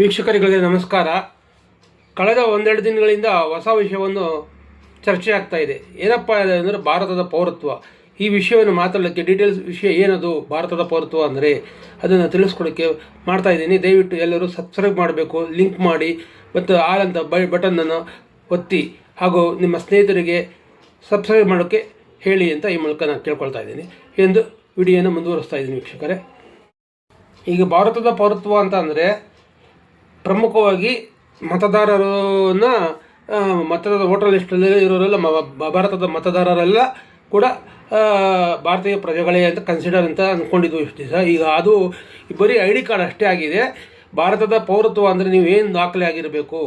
ವೀಕ್ಷಕರಿಗೆ ನಮಸ್ಕಾರ. ಕಳೆದ ಒಂದೆರಡು ದಿನಗಳಿಂದ ಹೊಸ ವಿಷಯವನ್ನು ಚರ್ಚೆ ಆಗ್ತಾ ಇದೆ. ಏನಪ್ಪ ಅಂದರೆ ಭಾರತದ ಪೌರತ್ವ. ಈ ವಿಷಯವನ್ನು ಮಾತಾಡಲಿಕ್ಕೆ ಡೀಟೇಲ್ಸ್ ವಿಷಯ ಏನದು, ಭಾರತದ ಪೌರತ್ವ ಅಂದರೆ ಅದನ್ನು ತಿಳಿಸ್ಕೊಡೋಕ್ಕೆ ಮಾಡ್ತಾ ಇದ್ದೀನಿ. ದಯವಿಟ್ಟು ಎಲ್ಲರೂ ಸಬ್ಸ್ಕ್ರೈಬ್ ಮಾಡಬೇಕು, ಲಿಂಕ್ ಮಾಡಿ, ಮತ್ತು ಆಲ್ ಬೈ ಬಟನನ್ನು ಒತ್ತಿ, ಹಾಗೂ ನಿಮ್ಮ ಸ್ನೇಹಿತರಿಗೆ ಸಬ್ಸ್ಕ್ರೈಬ್ ಮಾಡೋಕ್ಕೆ ಹೇಳಿ ಅಂತ ಈ ಮೂಲಕ ನಾನು ಕೇಳ್ಕೊಳ್ತಾ ಇದ್ದೀನಿ. ಎಂದು ವಿಡಿಯೋನ ಮುಂದುವರಿಸ್ತಾ ಇದ್ದೀನಿ ವೀಕ್ಷಕರೇ. ಈಗ ಭಾರತದ ಪೌರತ್ವ ಅಂತ ಅಂದರೆ ಪ್ರಮುಖವಾಗಿ ಮತದಾರರನ್ನ ಮತದಾರ ವೋಟರ್ ಲಿಸ್ಟಲ್ಲಿ ಇರೋರೆಲ್ಲ ಭಾರತದ ಮತದಾರರೆಲ್ಲ ಕೂಡ ಭಾರತೀಯ ಪ್ರಜೆಗಳೇ ಅಂತ ಕನ್ಸಿಡರ್ ಅಂತ ಅಂದ್ಕೊಂಡಿದ್ವು ಇಷ್ಟು ದಿವಸ. ಈಗ ಅದು ಬರೀ ಐ ಡಿ ಕಾರ್ಡ್ ಅಷ್ಟೇ ಆಗಿದೆ. ಭಾರತದ ಪೌರತ್ವ ಅಂದರೆ ನೀವು ಏನು ದಾಖಲೆ ಆಗಿರಬೇಕು?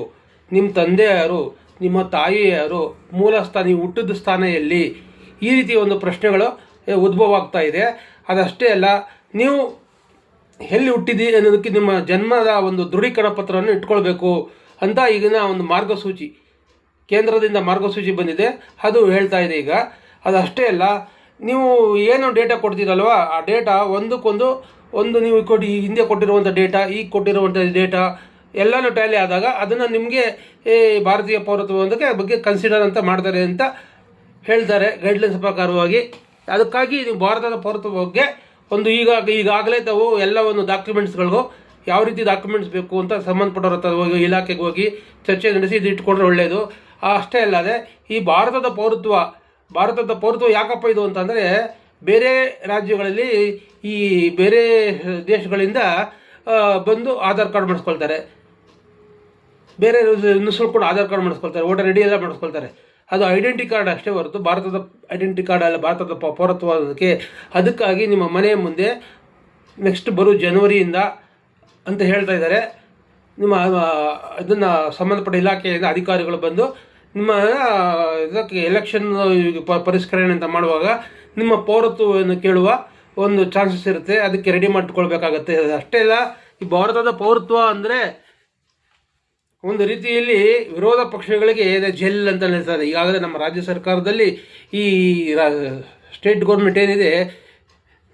ನಿಮ್ಮ ತಂದೆ ಯಾರು? ನಿಮ್ಮ ತಾಯಿ ಯಾರು? ಮೂಲ ಸ್ಥಾನ ನೀವು ಹುಟ್ಟಿದ ಸ್ಥಾನ ಎಲ್ಲಿ? ಈ ರೀತಿ ಒಂದು ಪ್ರಶ್ನೆಗಳು ಉದ್ಭವ ಆಗ್ತಾ ಇದೆ. ಅದಷ್ಟೇ ಅಲ್ಲ, ನೀವು ಎಲ್ಲಿ ಹುಟ್ಟಿದಿ ಅನ್ನೋದಕ್ಕೆ ನಿಮ್ಮ ಜನ್ಮದ ಒಂದು ದೃಢೀಕರಣ ಪತ್ರವನ್ನು ಇಟ್ಕೊಳ್ಬೇಕು ಅಂತ ಈಗಿನ ಒಂದು ಮಾರ್ಗಸೂಚಿ, ಕೇಂದ್ರದಿಂದ ಮಾರ್ಗಸೂಚಿ ಬಂದಿದೆ. ಅದು ಹೇಳ್ತಾ ಇದೆ ಈಗ. ಅದಷ್ಟೇ ಅಲ್ಲ, ನೀವು ಏನು ಡೇಟಾ ಕೊಡ್ತೀರಲ್ವ, ಆ ಡೇಟಾ ಒಂದಕ್ಕೊಂದು, ಒಂದು ನೀವು ಕೊಡಿ ಹಿಂದೆ ಕೊಟ್ಟಿರುವಂಥ ಡೇಟಾ ಈಗ ಕೊಟ್ಟಿರುವಂಥ ಡೇಟಾ ಎಲ್ಲನೂ ಟ್ಯಾಲಿ ಆದಾಗ ಅದನ್ನು ನಿಮಗೆ ಭಾರತೀಯ ಪೌರತ್ವ ಒಂದಕ್ಕೆ ಬಗ್ಗೆ ಕನ್ಸಿಡರ್ ಅಂತ ಮಾಡ್ತಾರೆ ಅಂತ ಹೇಳ್ತಾರೆ ಗೈಡ್ಲೈನ್ಸ್ ಪ್ರಕಾರವಾಗಿ. ಅದಕ್ಕಾಗಿ ನೀವು ಭಾರತದ ಪೌರತ್ವ ಬಗ್ಗೆ ಒಂದು ಈಗ ಈಗಾಗಲೇ ತಾವು ಎಲ್ಲ ಒಂದು ಡಾಕ್ಯುಮೆಂಟ್ಸ್ಗಳಿಗೂ ಯಾವ ರೀತಿ ಡಾಕ್ಯುಮೆಂಟ್ಸ್ ಬೇಕು ಅಂತ ಸಂಬಂಧಪಟ್ಟವ್ರ ಹತ್ರ ಹೋಗಿ ಇಲಾಖೆಗೆ ಹೋಗಿ ಚರ್ಚೆ ನಡೆಸಿ ಇದು ಇಟ್ಕೊಂಡ್ರೆ ಒಳ್ಳೆಯದು ಅಷ್ಟೇ ಅಲ್ಲದೆ ಈ ಭಾರತದ ಪೌರತ್ವ ಭಾರತದ ಪೌರತ್ವ ಯಾಕಪ್ಪ ಇದು ಅಂತಂದರೆ ಬೇರೆ ರಾಜ್ಯಗಳಲ್ಲಿ ಈ ಬೇರೆ ದೇಶಗಳಿಂದ ಬಂದು ಆಧಾರ್ ಕಾರ್ಡ್ ಮಾಡಿಸ್ಕೊಳ್ತಾರೆ ಬೇರೆ ನುಸುಳ್ಕೊಂಡು ಆಧಾರ್ ಕಾರ್ಡ್ ಮಾಡಿಸ್ಕೊಳ್ತಾರೆ ವೋಟರ್ ಐ ಡಿ ಎಲ್ಲ ಮಾಡಿಸ್ಕೊಳ್ತಾರೆ ಅದು ಐಡೆಂಟಿ ಕಾರ್ಡ್ ಅಷ್ಟೇ ಹೊರತು ಭಾರತದ ಐಡೆಂಟಿ ಕಾರ್ಡ್ ಅಲ್ಲ, ಭಾರತದ ಪೌರತ್ವ ಅದಕ್ಕೆ ಅದಕ್ಕಾಗಿ ನಿಮ್ಮ ಮನೆಯ ಮುಂದೆ ನೆಕ್ಸ್ಟ್ ಬರೋ ಜನವರಿಯಿಂದ ಅಂತ ಹೇಳ್ತಾ ಇದ್ದಾರೆ. ನಿಮ್ಮ ಅದನ್ನು ಸಂಬಂಧಪಟ್ಟ ಇಲಾಖೆಯಿಂದ ಅಧಿಕಾರಿಗಳು ಬಂದು ನಿಮ್ಮ ಇದಕ್ಕೆ ಎಲೆಕ್ಷನ್ ಪರಿಷ್ಕರಣೆ ಅಂತ ಮಾಡುವಾಗ ನಿಮ್ಮ ಪೌರತ್ವವನ್ನು ಕೇಳುವ ಒಂದು ಚಾನ್ಸಸ್ ಇರುತ್ತೆ. ಅದಕ್ಕೆ ರೆಡಿ ಮಾಡಿಕೊಳ್ಬೇಕಾಗತ್ತೆ. ಅಷ್ಟೇ ಅಲ್ಲ, ಈ ಭಾರತದ ಪೌರತ್ವ ಅಂದರೆ ಒಂದು ರೀತಿಯಲ್ಲಿ ವಿರೋಧ ಪಕ್ಷಗಳಿಗೆ ಜೆಲ್ ಅಂತ ಹೇಳ್ತಾರೆ ಈಗಾಗಲೇ ನಮ್ಮ ರಾಜ್ಯ ಸರ್ಕಾರದಲ್ಲಿ ಈ ಸ್ಟೇಟ್ ಗೌರ್ಮೆಂಟ್ ಏನಿದೆ,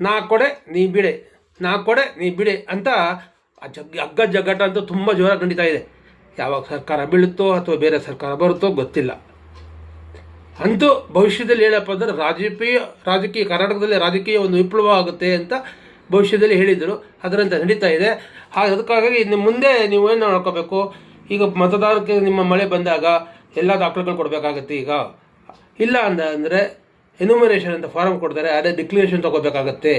ನಾ ಕೊಡೆ, ನೀ ಬಿಡೆ, ನಾ ಕೊಡೆ, ನೀ ಬಿಡೆ ಅಂತ ಆ ಜಗ್ ಅಗ್ಗ ಜಗ್ಗಾಟ ಅಂತೂ ತುಂಬ ಜೋರಾಗಿ ನಡೀತಾ ಇದೆ. ಯಾವಾಗ ಸರ್ಕಾರ ಬೀಳುತ್ತೋ ಅಥವಾ ಬೇರೆ ಸರ್ಕಾರ ಬರುತ್ತೋ ಗೊತ್ತಿಲ್ಲ. ಅಂತೂ ಭವಿಷ್ಯದಲ್ಲಿ ಹೇಳಪ್ಪ ಅಂದರೆ ರಾಜಕೀಯ ರಾಜಕೀಯ, ಕರ್ನಾಟಕದಲ್ಲಿ ರಾಜಕೀಯ ಒಂದು ವಿಪ್ಲವ ಆಗುತ್ತೆ ಅಂತ ಭವಿಷ್ಯದಲ್ಲಿ ಹೇಳಿದರು ಅದರಂತೆ ನಡೀತಾ ಇದೆ. ಹಾಗೆ ಅದಕ್ಕಾಗಿ ಇನ್ನು ಮುಂದೆ ನೀವು ಏನು ನೋಡ್ಕೋಬೇಕು? ಈಗ ಮತದಾರಕ್ಕೆ ನಿಮ್ಮ ಮಳೆ ಬಂದಾಗ ಎಲ್ಲ ದಾಖಲೆಗಳು ಕೊಡಬೇಕಾಗತ್ತೆ ಈಗ. ಇಲ್ಲ ಅಂದ, ಅಂದರೆ ಎನ್ಯುಮರೇಷನ್ ಅಂತ ಫಾರಮ್ ಕೊಡ್ತಾರೆ, ಅದೇ ಡಿಕ್ಲರೇಷನ್ ತೊಗೋಬೇಕಾಗತ್ತೆ.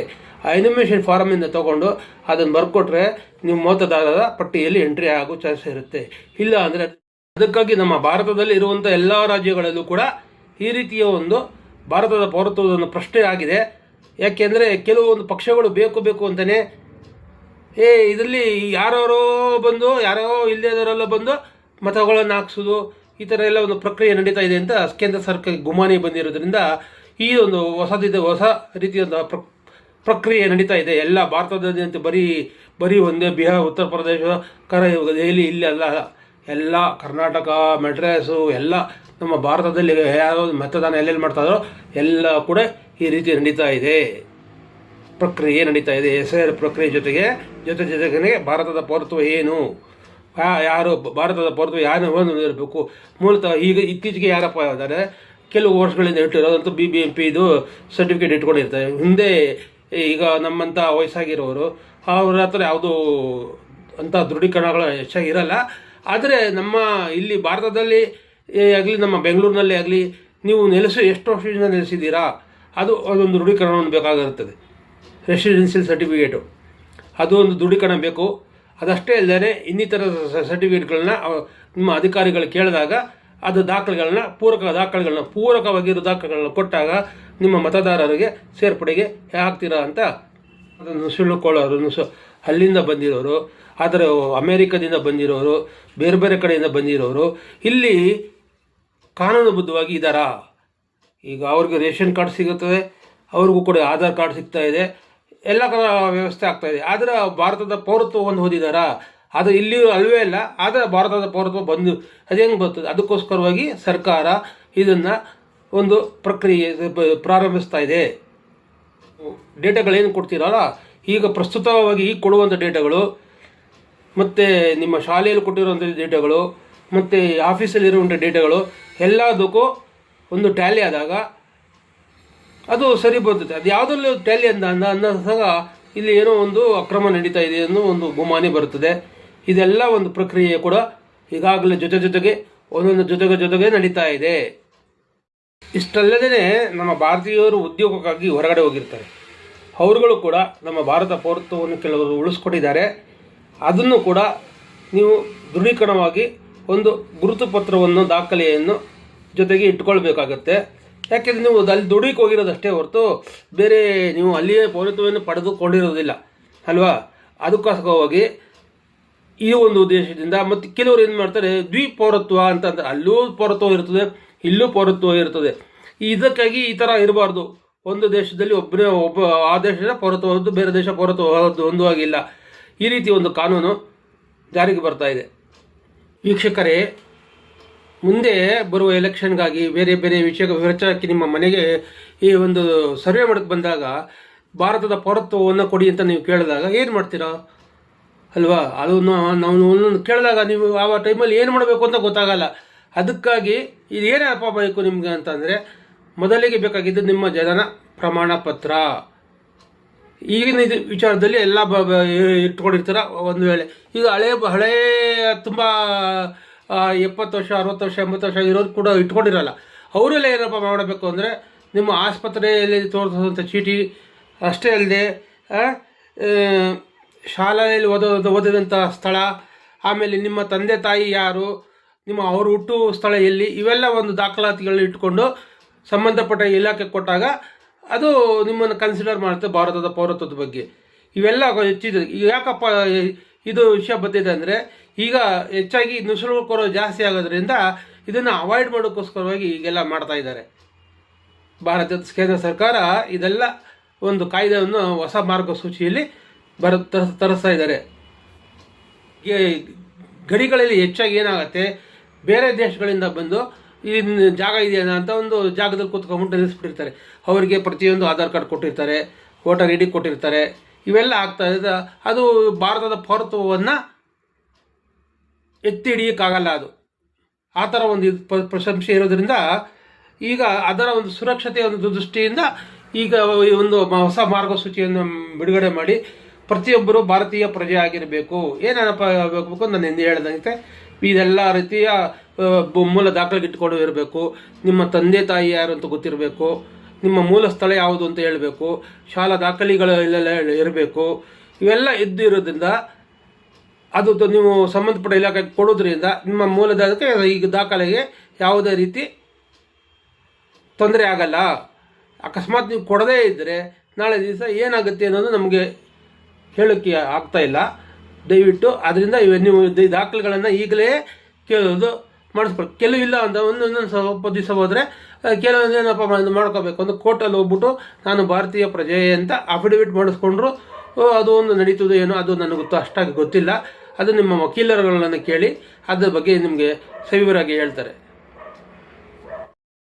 ಆ ಎನ್ಯುಮರೇಷನ್ ಫಾರಮಿಂದ ತೊಗೊಂಡು ಅದನ್ನು ಬರ್ಕೊಟ್ರೆ ನಿಮ್ಮ ಮತದಾರರ ಪಟ್ಟಿಯಲ್ಲಿ ಎಂಟ್ರಿ ಆಗೋ ಚಾನ್ಸ್ ಇರುತ್ತೆ. ಇಲ್ಲ ಅಂದರೆ ಅದಕ್ಕಾಗಿ ನಮ್ಮ ಭಾರತದಲ್ಲಿ ಇರುವಂಥ ಎಲ್ಲ ರಾಜ್ಯಗಳಲ್ಲೂ ಕೂಡ ಈ ರೀತಿಯ ಒಂದು ಭಾರತದ ಪೌರತ್ವದ ಪ್ರಶ್ನೆ ಆಗಿದೆ. ಯಾಕೆಂದರೆ ಕೆಲವೊಂದು ಪಕ್ಷಗಳು ಬೇಕು ಬೇಕು ಅಂತಲೇ ಏ, ಇದರಲ್ಲಿ ಯಾರೋ ಬಂದು, ಯಾರೋ ಇಲ್ಲದವರೆಲ್ಲ ಬಂದು ಮತಗಳನ್ನು ಹಾಕ್ಸೋದು, ಈ ಥರ ಎಲ್ಲ ಒಂದು ಪ್ರಕ್ರಿಯೆ ನಡೀತಾ ಇದೆ ಅಂತ ಕೇಂದ್ರ ಸರ್ಕಾರ ಗುಮಾನಿ ಬಂದಿರೋದ್ರಿಂದ ಈ ಒಂದು ಹೊಸದಿದ, ಹೊಸ ರೀತಿಯ ಪ್ರ, ಪ್ರಕ್ರಿಯೆ ನಡೀತಾ ಇದೆ. ಎಲ್ಲ ಭಾರತದಾದ್ಯಂತ ಬರೀ ಬರೀ ಒಂದೇ ಬಿಹಾರ್, ಉತ್ತರ ಪ್ರದೇಶ ಕರ ದೆಹಲಿ, ಇಲ್ಲಿ ಅಲ್ಲ ಎಲ್ಲ ಕರ್ನಾಟಕ ಮೆಡ್ರಾಸು ಎಲ್ಲ ನಮ್ಮ ಭಾರತದಲ್ಲಿ ಯಾರೋ ಮತದಾನ ಎಲ್ಲೆಲ್ಲಿ ಮಾಡ್ತಾರೋ ಎಲ್ಲ ಕೂಡ ಈ ರೀತಿ ನಡೀತಾ ಇದೆ. ಪ್ರಕ್ರಿಯೆ ನಡೀತಾ ಇದೆ. ಎಸ್ ಆರ್ ಪ್ರಕ್ರಿಯೆ ಜೊತೆಗೆ, ಜೊತೆ ಜೊತೆಗೆ ಭಾರತದ ಪೌರತ್ವ ಏನು? ಯಾರು, ಭಾರತದ ಪೌರತ್ವ ಯಾರು ಇರಬೇಕು ಮೂಲತಃ ಈಗ ಇತ್ತೀಚೆಗೆ ಯಾರಪ್ಪ ಇದ್ದಾರೆ ಕೆಲವು ವರ್ಷಗಳಿಂದ ಇಟ್ಟಿರೋದಂತೂ ಬಿ ಬಿ ಎಂ ಪಿ ಇದು ಸರ್ಟಿಫಿಕೇಟ್ ಇಟ್ಕೊಂಡಿರ್ತಾರೆ. ಹಿಂದೆ ಈಗ ನಮ್ಮಂಥ ವಯಸ್ಸಾಗಿರೋರು, ಅವ್ರ ಹತ್ರ ಯಾವುದು ಅಂಥ ದೃಢೀಕರಣಗಳು ಹೆಚ್ಚಾಗಿ ಇರಲ್ಲ. ಆದರೆ ನಮ್ಮ ಇಲ್ಲಿ ಭಾರತದಲ್ಲಿ ಆಗಲಿ, ನಮ್ಮ ಬೆಂಗಳೂರಿನಲ್ಲಿ ಆಗಲಿ, ನೀವು ನೆಲೆಸಿ, ಎಷ್ಟು ವರ್ಷದಿಂದ ನೆಲೆಸಿದ್ದೀರಾ? ಅದು ಅದೊಂದು ದೃಢೀಕರಣವನ್ನು ಬೇಕಾಗಿರುತ್ತದೆ. ರೆಸಿಡೆನ್ಷಿಯಲ್ ಸರ್ಟಿಫಿಕೇಟು ಅದು ಒಂದು ದೃಢೀಕರಣ ಬೇಕು. ಅದಷ್ಟೇ ಅಲ್ಲದೆ ಇನ್ನಿತರ ಸರ್ಟಿಫಿಕೇಟ್ಗಳನ್ನ ನಿಮ್ಮ ಅಧಿಕಾರಿಗಳು ಕೇಳಿದಾಗ ಅದು ದಾಖಲೆಗಳನ್ನ, ಪೂರಕ ದಾಖಲೆಗಳನ್ನ, ಪೂರಕವಾಗಿರೋ ದಾಖಲೆಗಳನ್ನ ಕೊಟ್ಟಾಗ ನಿಮ್ಮ ಮತದಾರರಿಗೆ ಸೇರ್ಪಡೆಗೆ ಆಗ್ತೀರಾ ಅಂತ ಅದನ್ನು ಸುಳ್ಳುಕೊಳ್ಳೋರು ಅಲ್ಲಿಂದ ಬಂದಿರೋರು, ಆದರೆ ಅಮೇರಿಕದಿಂದ ಬಂದಿರೋರು, ಬೇರೆ ಬೇರೆ ಕಡೆಯಿಂದ ಬಂದಿರೋರು, ಇಲ್ಲಿ ಕಾನೂನುಬದ್ಧವಾಗಿ ಇದ್ದಾರಾ? ಈಗ ಅವ್ರಿಗೆ ರೇಷನ್ ಕಾರ್ಡ್ ಸಿಗುತ್ತದೆ, ಅವ್ರಿಗೂ ಕೂಡ ಆಧಾರ್ ಕಾರ್ಡ್ ಸಿಗ್ತಾ ಇದೆ. ಎಲ್ಲ ವ್ಯವಸ್ಥೆ ಆಗ್ತಾ ಇದೆ. ಆದರೆ ಭಾರತದ ಪೌರತ್ವವನ್ನು ಹೊಂದಿದಾರಾ. ಅದು ಇಲ್ಲಿ ಅಲ್ವೇ ಇಲ್ಲ ಆದರೆ ಭಾರತದ ಪೌರತ್ವ ಬಂದು ಅದೇಂಗೆ ಬರ್ತದೆ? ಅದಕ್ಕೋಸ್ಕರವಾಗಿ ಸರ್ಕಾರ ಇದನ್ನು ಒಂದು ಪ್ರಕ್ರಿಯೆ ಪ್ರಾರಂಭಿಸ್ತಾ ಇದೆ. ಡೇಟಾಗಳೇನು ಕೊಡ್ತೀರಲ್ಲ, ಈಗ ಪ್ರಸ್ತುತವಾಗಿ ಈಗ ಕೊಡುವಂಥ ಡೇಟಾಗಳು, ಮತ್ತು ನಿಮ್ಮ ಶಾಲೆಯಲ್ಲಿ ಕೊಟ್ಟಿರುವಂಥ ಡೇಟಾಗಳು, ಮತ್ತು ಆಫೀಸಲ್ಲಿರುವಂಥ ಡೇಟಾಗಳು, ಎಲ್ಲದಕ್ಕೂ ಒಂದು ಟ್ಯಾಲಿ ಆದಾಗ ಅದು ಸರಿ ಬರ್ತದೆ. ಅದು ಯಾವುದಲ್ಲೂ ಟ್ಯಾಲಿ ಅಂತ ಅಂದ ಸಹ ಇಲ್ಲಿ ಏನೋ ಒಂದು ಅಕ್ರಮ ನಡೀತಾ ಇದೆ ಅನ್ನೋ ಒಂದು ಗುಮಾನಿ ಬರುತ್ತದೆ ಇದೆಲ್ಲ ಒಂದು ಪ್ರಕ್ರಿಯೆ ಕೂಡ ಈಗಾಗಲೇ ಜೊತೆ ಜೊತೆಗೆ, ಒಂದೊಂದು ಜೊತೆಗೆ ಜೊತೆಗೆ ನಡೀತಾ ಇದೆ. ಇಷ್ಟಲ್ಲದೇ ನಮ್ಮ ಭಾರತೀಯರು ಉದ್ಯೋಗಕ್ಕಾಗಿ ಹೊರಗಡೆ ಹೋಗಿರ್ತಾರೆ. ಅವರುಗಳು ಕೂಡ ನಮ್ಮ ಭಾರತ ಪೌರತ್ವವನ್ನು ಕೆಲವರು ಉಳಿಸ್ಕೊಟ್ಟಿದ್ದಾರೆ. ಅದನ್ನು ಕೂಡ ನೀವು ದೃಢೀಕರಣವಾಗಿ ಒಂದು ಗುರುತು ಪತ್ರವನ್ನು, ದಾಖಲೆಯನ್ನು ಜೊತೆಗೆ ಇಟ್ಕೊಳ್ಬೇಕಾಗತ್ತೆ. ಯಾಕೆಂದರೆ ನೀವು ಅಲ್ಲಿ ದುಡಿಗೆ ಹೋಗಿರೋದಷ್ಟೇ ಹೊರತು ಬೇರೆ ನೀವು ಅಲ್ಲಿಯೇ ಪೌರತ್ವವನ್ನು ಪಡೆದುಕೊಂಡಿರೋದಿಲ್ಲ, ಅಲ್ವಾ? ಅದಕ್ಕೋಸ್ಕರವಾಗಿ ಈ ಒಂದು ಉದ್ದೇಶದಿಂದ ಮತ್ತು ಕೆಲವರು ಏನು ಮಾಡ್ತಾರೆ, ದ್ವಿಪೌರತ್ವ ಅಂತ ಅಂದ್ರೆ ಅಲ್ಲೂ ಪೌರತ್ವ ಇರ್ತದೆ, ಇಲ್ಲೂ ಪೌರತ್ವ ಇರ್ತದೆ. ಇದಕ್ಕಾಗಿ ಈ ಥರ ಇರಬಾರ್ದು. ಒಂದು ದೇಶದಲ್ಲಿ ಒಬ್ಬನೇ ಒಬ್ಬ, ಆ ದೇಶದ ಪೌರತ್ವ ಹೊಂದು ಬೇರೆ ದೇಶ ಪೌರತ್ವ ಒಂದು ಹೊಂದುವಾಗಿಲ್ಲ ಈ ರೀತಿ ಒಂದು ಕಾನೂನು ಜಾರಿಗೆ ಬರ್ತಾ ಇದೆ. ವೀಕ್ಷಕರೇ ಮುಂದೆ ಬರುವ ಎಲೆಕ್ಷನ್ಗಾಗಿ ಬೇರೆ ಬೇರೆ ವಿಷಯ ವಿಚಾರಕ್ಕೆ ನಿಮ್ಮ ಮನೆಗೆ ಈ ಒಂದು ಸರ್ವೆ ಮಾಡಕ್ಕೆ ಬಂದಾಗ ಭಾರತದ ಪೌರತ್ವವನ್ನು ಕೊಡಿ ಅಂತ ನೀವು ಕೇಳಿದಾಗ ಏನು ಮಾಡ್ತೀರಾ? ಅಲ್ವಾ? ಅದು ನಾವು ಒಂದೊಂದು ಕೇಳಿದಾಗ ನೀವು ಆ ಟೈಮಲ್ಲಿ ಏನು ಮಾಡಬೇಕು ಅಂತ ಗೊತ್ತಾಗಲ್ಲ. ಅದಕ್ಕಾಗಿ ಇದು ಏನಪ್ಪ ಬೇಕು ನಿಮಗೆ ಅಂತಂದರೆ ಮೊದಲಿಗೆ ಬೇಕಾಗಿದ್ದು ನಿಮ್ಮ ಜನನ ಪ್ರಮಾಣ ಪತ್ರ. ಈಗಿನ ಇದು ವಿಚಾರದಲ್ಲಿ ಎಲ್ಲ ಇಟ್ಕೊಂಡಿರ್ತೀರ ಒಂದು ವೇಳೆ. ಈಗ ಹಳೆ ಹಳೇ ತುಂಬ ಎಪ್ಪತ್ತು ವರ್ಷ, ಅರವತ್ತು ವರ್ಷ, ಎಂಬತ್ತು ವರ್ಷ ಇರೋರು ಕೂಡ ಇಟ್ಕೊಂಡಿರಲ್ಲ. ಅವರೆಲ್ಲ ಏನಪ್ಪ ಮಾಡಬೇಕು ಅಂದರೆ ನಿಮ್ಮ ಆಸ್ಪತ್ರೆಯಲ್ಲಿ ತೋರಿಸೋದಂಥ ಚೀಟಿ, ಅಷ್ಟೇ ಅಲ್ಲದೆ ಶಾಲೆಯಲ್ಲಿ ಓದೋ ಓದಿದಂಥ ಸ್ಥಳ, ಆಮೇಲೆ ನಿಮ್ಮ ತಂದೆ ತಾಯಿ ಯಾರು, ನಿಮ್ಮ ಅವರು ಹುಟ್ಟು ಸ್ಥಳ ಎಲ್ಲಿ, ಇವೆಲ್ಲ ಒಂದು ದಾಖಲಾತಿಗಳನ್ನ ಇಟ್ಕೊಂಡು ಸಂಬಂಧಪಟ್ಟ ಇಲಾಖೆ ಕೊಟ್ಟಾಗ ಅದು ನಿಮ್ಮನ್ನು ಕನ್ಸಿಡರ್ ಮಾಡುತ್ತೆ ಭಾರತದ ಪೌರತ್ವದ ಬಗ್ಗೆ. ಇವೆಲ್ಲ ಹೆಚ್ಚಿದೆ. ಯಾಕಪ್ಪ ಇದು ವಿಷಯ ಬಂದಿದೆ ಅಂದರೆ ಈಗ ಹೆಚ್ಚಾಗಿ ನುಸುಳುಕೋರು ಜಾಸ್ತಿ ಆಗೋದ್ರಿಂದ ಇದನ್ನು ಅವಾಯ್ಡ್ ಮಾಡೋಕ್ಕೋಸ್ಕರವಾಗಿ ಈಗೆಲ್ಲ ಮಾಡ್ತಾ ಇದ್ದಾರೆ. ಭಾರತದ ಕೇಂದ್ರ ಸರ್ಕಾರ ಇದೆಲ್ಲ ಒಂದು ಕಾಯ್ದೆಯನ್ನು ಹೊಸ ಮಾರ್ಗಸೂಚಿಯಲ್ಲಿ ಬರ ತರಿಸ್- ತರಿಸ್ತಾ ಇದ್ದಾರೆ. ಗಡಿಗಳಲ್ಲಿ ಹೆಚ್ಚಾಗಿ ಏನಾಗುತ್ತೆ? ಬೇರೆ ದೇಶಗಳಿಂದ ಬಂದು ಈ ಜಾಗ ಇದೆಯಾ ಅಂತ ಒಂದು ಜಾಗದಲ್ಲಿ ಕೂತ್ಕೊಂಡ್ಬಿಟ್ಟು ನಿಲ್ಲಿಸ್ಬಿಟ್ಟಿರ್ತಾರೆ. ಅವರಿಗೆ ಪ್ರತಿಯೊಂದು ಆಧಾರ್ ಕಾರ್ಡ್ ಕೊಟ್ಟಿರ್ತಾರೆ, ವೋಟರ್ ಐ ಡಿ ಕೊಟ್ಟಿರ್ತಾರೆ. ಇವೆಲ್ಲ ಆಗ್ತಾ ಇದೆ. ಅದು ಭಾರತದ ಪೌರತ್ವವನ್ನು ಎತ್ತಿ ಹಿಡಿಯೋಕ್ಕಾಗಲ್ಲ ಅದು. ಆ ಥರ ಒಂದು ಪ್ರಶಂಸೆ ಇರೋದ್ರಿಂದ ಈಗ ಅದರ ಒಂದು ಸುರಕ್ಷತೆಯ ಒಂದು ದೃಷ್ಟಿಯಿಂದ ಈಗ ಈ ಒಂದು ಹೊಸ ಮಾರ್ಗಸೂಚಿಯನ್ನು ಬಿಡುಗಡೆ ಮಾಡಿ ಪ್ರತಿಯೊಬ್ಬರು ಭಾರತೀಯ ಪ್ರಜೆ ಆಗಿರಬೇಕು. ಏನೇನಪ್ಪ ಆಗಬೇಕು ನಾನು ಹಿಂದೆ ಹೇಳಿದಂತೆ. ಇದೆಲ್ಲ ರೀತಿಯ ಮೂಲ ದಾಖಲೆಗೆ ಇಟ್ಕೊಂಡು ಇರಬೇಕು. ನಿಮ್ಮ ತಂದೆ ತಾಯಿ ಯಾರು ಅಂತ ಗೊತ್ತಿರಬೇಕು. ನಿಮ್ಮ ಮೂಲ ಸ್ಥಳ ಯಾವುದು ಅಂತ ಹೇಳಬೇಕು, ಶಾಲಾ ದಾಖಲೆಗಳು ಇಲ್ಲೆಲ್ಲ ಇರಬೇಕು, ಇವೆಲ್ಲ ಇದ್ದಿರೋದ್ರಿಂದ ಅದು ನೀವು ಸಂಬಂಧಪಟ್ಟ ಇಲಾಖೆಗೆ ಕೊಡೋದ್ರಿಂದ ನಿಮ್ಮ ಮೂಲದಕ್ಕೆ ಈಗ ದಾಖಲೆಗೆ ಯಾವುದೇ ರೀತಿ ತೊಂದರೆ ಆಗಲ್ಲ. ಅಕಸ್ಮಾತ್ ನೀವು ಕೊಡದೇ ಇದ್ದರೆ ನಾಳೆ ದಿವಸ ಏನಾಗುತ್ತೆ ಅನ್ನೋದು ನಮಗೆ ಹೇಳೋಕ್ಕೆ ಆಗ್ತಾಯಿಲ್ಲ ದಯವಿಟ್ಟು ಅದರಿಂದ ಇವ ನೀವು ಈ ದಾಖಲೆಗಳನ್ನು ಈಗಲೇ ಕೇಳೋದು ಮಾಡಿಸ್ಬೇಕು. ಕೆಲವು ಇಲ್ಲ ಅಂತ ಒಂದೊಂದು ಸ್ವಲ್ಪ ದಿವಸ ಹೋದರೆ ಕೆಲವೊಂದು ಏನಪ್ಪ ಮಾಡ್ಕೋಬೇಕು ಒಂದು ಕೋರ್ಟಲ್ಲಿ ಹೋಗ್ಬಿಟ್ಟು ನಾನು ಭಾರತೀಯ ಪ್ರಜೆ ಅಂತ ಅಫಿಡವಿಟ್ ಮಾಡಿಸ್ಕೊಂಡ್ರು. ಅದು ಒಂದು ನಡೀತದೆ ಏನೋ ಅದು ನನಗೆ ಗೊತ್ತು ಅಷ್ಟಾಗಿ ಗೊತ್ತಿಲ್ಲ. ಅದು ನಿಮ್ಮ ವಕೀಲರುಗಳನ್ನು ಕೇಳಿ ಅದ್ರ ಬಗ್ಗೆ ನಿಮಗೆ ಸವಿವರಾಗಿ ಹೇಳ್ತಾರೆ.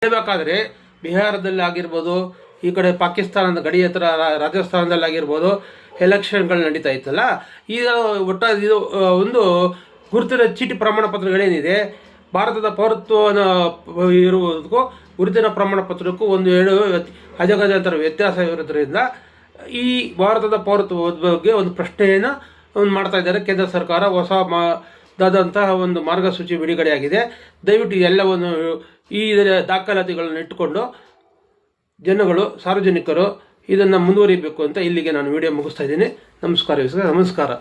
ಹೇಳಬೇಕಾದ್ರೆ ಬಿಹಾರದಲ್ಲಿ ಆಗಿರ್ಬೋದು, ಈ ಕಡೆ ಪಾಕಿಸ್ತಾನದ ಗಡಿ ಹತ್ರ ರಾಜಸ್ಥಾನದಲ್ಲಿ ಆಗಿರ್ಬೋದು ಎಲೆಕ್ಷನ್ಗಳು ನಡೀತಾ ಇತ್ತಲ್ಲ, ಈಗ ಒಟ್ಟಾರೆ ಇದು ಒಂದು ಗುರುತಿನ ಚೀಟಿ ಪ್ರಮಾಣ ಪತ್ರಗಳೇನಿದೆ ಭಾರತದ ಪೌರತ್ವವನ್ನು ಇರುವುದಕ್ಕೂ ಗುರುತಿನ ಪ್ರಮಾಣ ಪತ್ರಕ್ಕೂ ಒಂದು ಏಳು ಅಜಗಜಾಂತರ ವ್ಯತ್ಯಾಸ ಇರೋದ್ರಿಂದ ಈ ಭಾರತದ ಪೌರತ್ವದ ಬಗ್ಗೆ ಒಂದು ಪ್ರಶ್ನೆಯನ್ನು ಒಂದು ಮಾಡ್ತಾ ಇದ್ದಾರೆ. ಕೇಂದ್ರ ಸರ್ಕಾರ ಹೊಸ ಮಾ ದಾದಂತಹ ಒಂದು ಮಾರ್ಗಸೂಚಿ ಬಿಡುಗಡೆಯಾಗಿದೆ. ದಯವಿಟ್ಟು ಎಲ್ಲವನ್ನು ಈ ದಾಖಲಾತಿಗಳನ್ನು ಇಟ್ಟುಕೊಂಡು ಜನಗಳು, ಸಾರ್ವಜನಿಕರು ಇದನ್ನು ಮುಂದುವರಿಬೇಕು ಅಂತ ಇಲ್ಲಿಗೆ ನಾನು ವಿಡಿಯೋ ಮುಗಿಸ್ತಾ ಇದ್ದೀನಿ. ನಮಸ್ಕಾರ ನಮಸ್ಕಾರ.